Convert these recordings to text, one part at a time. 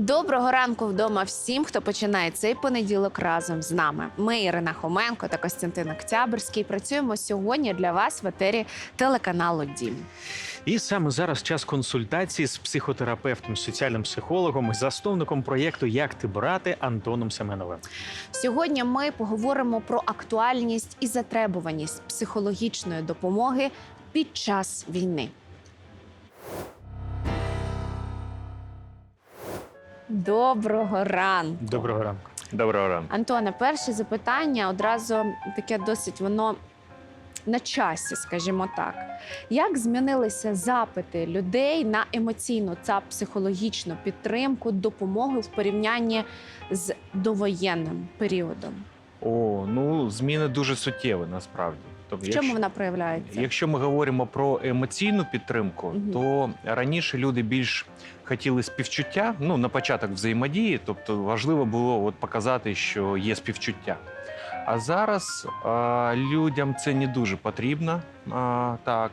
Доброго ранку вдома всім, хто починає цей понеділок разом з нами. Ми Ірина Хоменко та Костянтин Октябрьський. Працюємо сьогодні для вас в етері телеканалу Дім. І саме зараз час консультації з психотерапевтом, соціальним психологом, засновником проєкту Як ти брати Антоном Семеновим. Сьогодні ми поговоримо про актуальність і затребуваність психологічної допомоги під час війни. Доброго ранку. Доброго ранку. Доброго ранку. Антоне, перше запитання одразу таке досить воно на часі, скажімо так. Як змінилися запити людей на емоційну та психологічну підтримку, допомогу в порівнянні з довоєнним періодом? О, ну зміни дуже суттєві насправді. Тобто, В чому вона проявляється? якщо ми говоримо про емоційну підтримку, Мгм. то раніше люди більш хотіли співчуття, ну на початок взаємодії, тобто важливо було от показати, що є співчуття. А зараз а, людям це не дуже потрібно. А, так,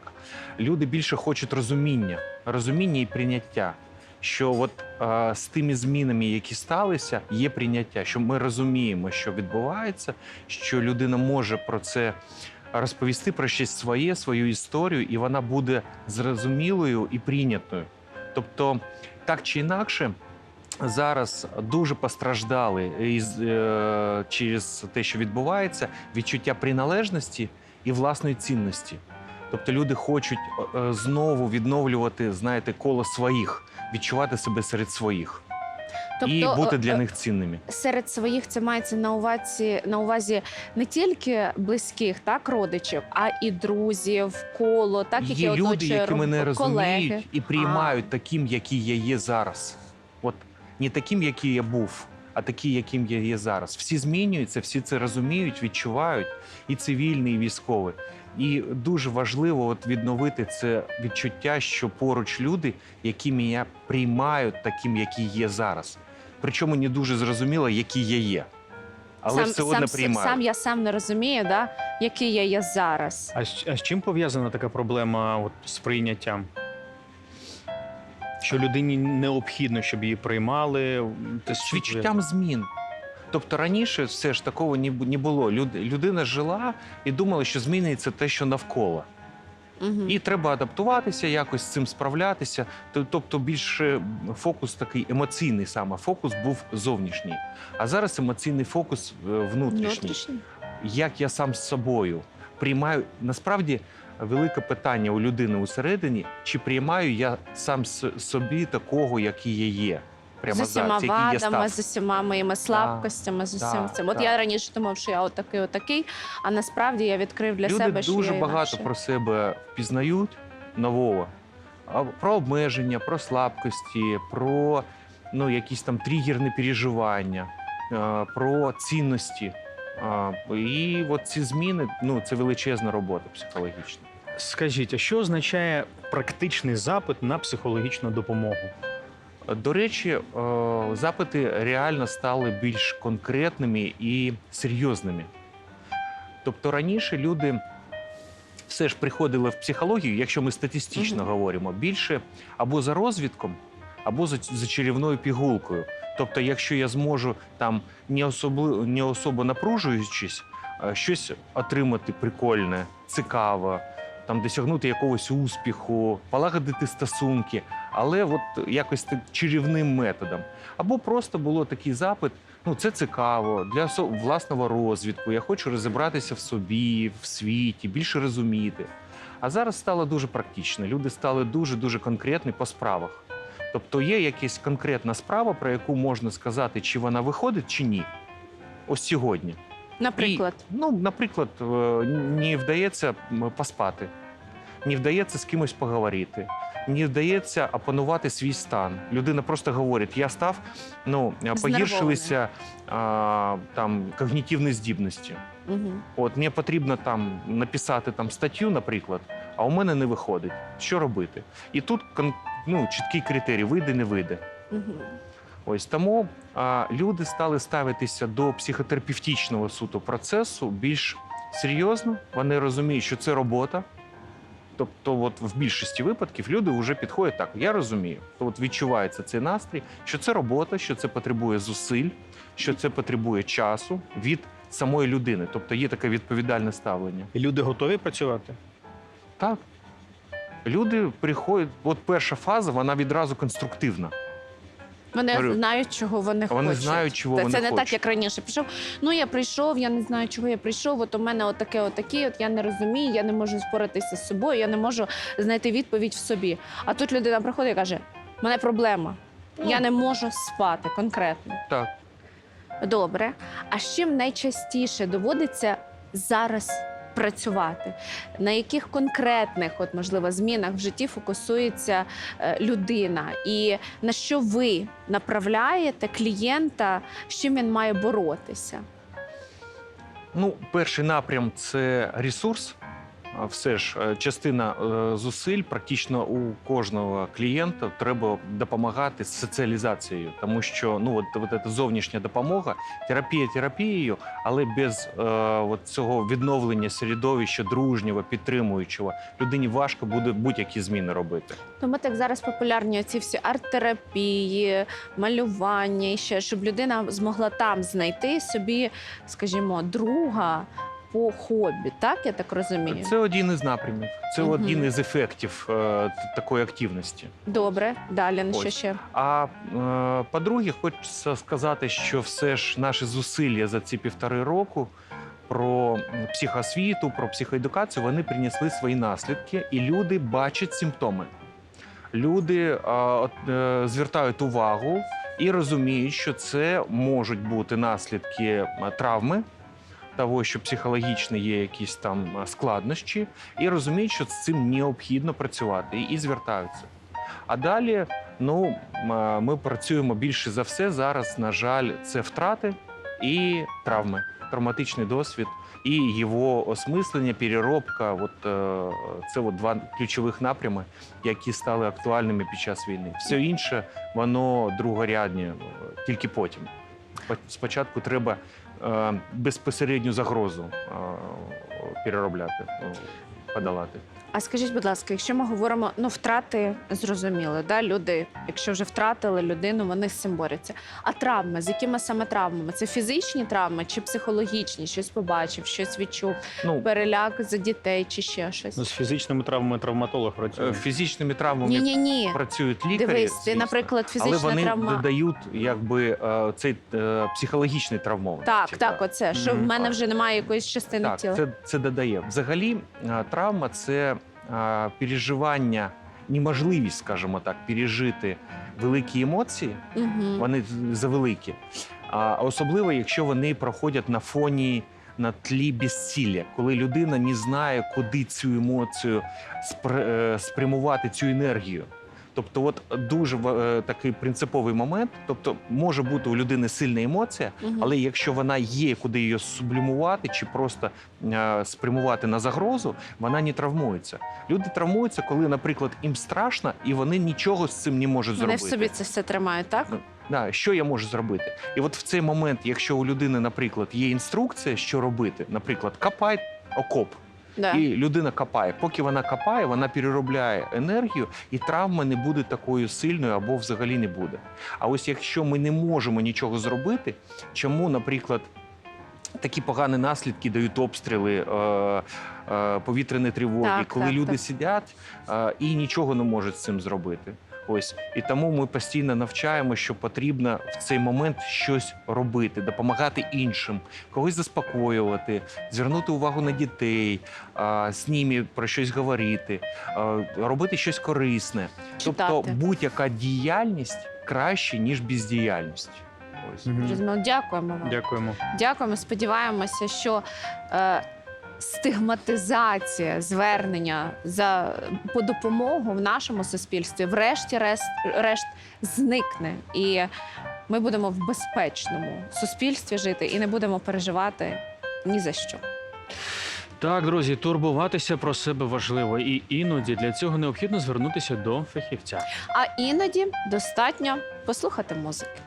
люди більше хочуть розуміння, розуміння і прийняття. Що от а, з тими змінами, які сталися, є прийняття, що ми розуміємо, що відбувається, що людина може про це розповісти про щось своє, свою історію, і вона буде зрозумілою і прийнятою. Тобто, так чи інакше, зараз дуже постраждали із, е, через те, що відбувається, відчуття приналежності і власної цінності. Тобто люди хочуть е, знову відновлювати, знаєте, коло своїх, відчувати себе серед своїх і бути е, для е, них цінними. серед своїх це мається на увазі на увазі не тільки близьких, так родичів, а і друзів, коло, так які є люди, які мене колеги. розуміють і приймають таким, який я є зараз. От не таким, який я був, а такий, яким я є зараз. Всі змінюються, всі це розуміють, відчувають, і цивільний, і військовий. І дуже важливо от відновити це відчуття, що поруч люди, які мене приймають таким, який є зараз. Причому не дуже зрозуміло, який я є. Але все одно сам, приймають. сам я сам не розумію, да, який я є зараз. А, з- а з чим пов'язана така проблема от, з прийняттям? Що людині необхідно, щоб її приймали з відчуттям змін. Тобто раніше все ж такого не бу- було. Люд- Людина жила і думала, що змінюється те, що навколо. Угу. І треба адаптуватися, якось з цим справлятися. Тобто, більше фокус такий емоційний саме фокус був зовнішній. А зараз емоційний фокус е, внутрішній. Внутрішній. Як я сам з собою приймаю насправді. Велике питання у людини усередині, чи приймаю я сам собі такого, який я є. Прямо з усіма зараз, який я вадами, став. з усіма моїми слабкостями, з усім цим. От я раніше думав, що я отакий, отакий, а насправді я відкрив для Люди себе, що дуже я багато інакше. про себе впізнають нового, А про обмеження, про слабкості, про ну, якісь там тригерні переживання, е, про цінності. І от ці зміни ну, це величезна робота психологічна. Скажіть, а що означає практичний запит на психологічну допомогу? До речі, е, запити реально стали більш конкретними і серйозними. Тобто раніше люди все ж приходили в психологію, якщо ми статистично Мгм. говоримо, більше або за розвідком, або за, за чарівною пігулкою. Тобто, якщо я зможу там не особливо не особо напружуючись, е, щось отримати прикольне, цікаве, там досягнути якогось успіху, полагодити стосунки, але от якось чарівним методом. Або просто було такий запит. Ну, це цікаво для власного розвитку. Я хочу розібратися в собі, в світі, більше розуміти. А зараз стало дуже практично. Люди стали дуже дуже конкретні по справах. Тобто є якась конкретна справа, про яку можна сказати, чи вона виходить, чи ні. Ось сьогодні. Наприклад, І, ну, наприклад, не вдається поспати, не вдається з кимось поговорити, не вдається опанувати свій стан. Людина просто говорить: я став, ну, погіршилися а, там когнітивні здібності. угу. От мені потрібно там написати там статтю, наприклад, а у мене не виходить. Що робити? І тут ну, чіткий критерій: вийде, не вийде. Угу. Ось тому а, люди стали ставитися до психотерапевтичного суто процесу більш серйозно. Вони розуміють, що це робота, Тобто, от в більшості випадків люди вже підходять так. Я розумію, то от відчувається цей настрій, що це робота, що це потребує зусиль, що це потребує часу від самої людини. Тобто є таке відповідальне ставлення. І люди готові працювати? Так. Люди приходять, от перша фаза, вона відразу конструктивна. Вони Говорю, знають, чого вони, вони хочуть. знають, чого Та вони Це не так, як раніше. Пішов. Ну я прийшов, я не знаю, чого я прийшов. От у мене отаке, отаке, от я не розумію, я не можу споратися з собою, я не можу знайти відповідь в собі. А тут людина приходить і каже: у мене проблема. Я не можу спати конкретно. Так. Добре. А з чим найчастіше доводиться зараз працювати? На яких конкретних, от можливо, змінах в житті фокусується е, людина? І на що ви направляєте клієнта, з чим він має боротися? Ну, перший напрям це ресурс. Все ж е, частина е, зусиль, практично у кожного клієнта треба допомагати з соціалізацією, тому що ну от, от ця зовнішня допомога, терапія терапією, але без е, от цього відновлення середовища дружнього, підтримуючого людині важко буде будь-які зміни робити. Тому так зараз популярні ці всі арт-терапії, малювання і ще, щоб людина змогла там знайти собі, скажімо, друга по хобі, так я так розумію? Це один із напрямів, це Мгм. один із ефектів е, такої активності. Добре, далі на що ще? А е, по-друге, хочеться сказати, що все ж наші зусилля за ці півтори року про психосвіту, про психоедукацію, вони принесли свої наслідки, і люди бачать симптоми. Люди е, от, е, звертають увагу і розуміють, що це можуть бути наслідки е, травми. Того, що психологічно є якісь там складнощі, і розуміють, що з цим необхідно працювати, і, звертаються. А далі, ну ми працюємо більше за все зараз. На жаль, це втрати і травми, травматичний досвід і його осмислення, переробка. От е, це от два ключових напрями, які стали актуальними під час війни. Все інше воно другорядне, тільки потім. По- Спочатку треба безпосередню загрозу е, переробляти, е, подолати. А скажіть, будь ласка, якщо ми говоримо, ну втрати зрозуміло, да? люди, якщо вже втратили людину, вони з цим борються. А травми, з якими саме травмами? Це фізичні травми чи психологічні? Щось побачив, щось відчув, Ну, переляк за дітей чи ще щось? Ну, з фізичними травмами травматолог е, працює. фізичними травмами Ні, ні, ні. працюють лікарі. Дивись, ти, наприклад, Але фізична вони травма. додають якби е, цей е, психологічний травмованість. Так, так, оце, що в мене вже немає якоїсь частини так, тіла. це, це додає. Взагалі, е, травма це переживання, неможливість, скажімо так, пережити великі емоції. Угу. Вони завеликі. А особливо, якщо вони проходять на фоні. На тлі безсилля, коли людина не знає, куди цю емоцію е, спрямувати цю енергію. Тобто, от дуже е, такий принциповий момент. Тобто, може бути у людини сильна емоція, але якщо вона є, куди її сублімувати чи просто е, спрямувати на загрозу, вона не травмується. Люди травмуються, коли, наприклад, їм страшно, і вони нічого з цим не можуть вони в зробити. собі це все тримають, так? Ну, Да, що я можу зробити? І от в цей момент, якщо у людини, наприклад, є інструкція, що робити, наприклад, копай окоп, Да. і людина копає. Поки вона копає, вона переробляє енергію, і травма не буде такою сильною або взагалі не буде. А ось якщо ми не можемо нічого зробити, чому, наприклад, такі погані наслідки дають обстріли, е, е, повітряні тривоги, Так, коли так, люди так. сидять е, і нічого не можуть з цим зробити. Ось і тому ми постійно навчаємо, що потрібно в цей момент щось робити, допомагати іншим, когось заспокоювати, звернути увагу на дітей, з ними про щось говорити, робити щось корисне. Тобто будь-яка діяльність краще ніж бездіяльність. Ось. Зрозуміло. Дякуємо вам. Дякуємо. Дякуємо. Сподіваємося, що е, стигматизація звернення за по допомогу в нашому суспільстві, врешті-решт зникне, і ми будемо в безпечному суспільстві жити і не будемо переживати ні за що. Так, друзі, турбуватися про себе важливо, і іноді для цього необхідно звернутися до фахівця. А іноді достатньо послухати музики.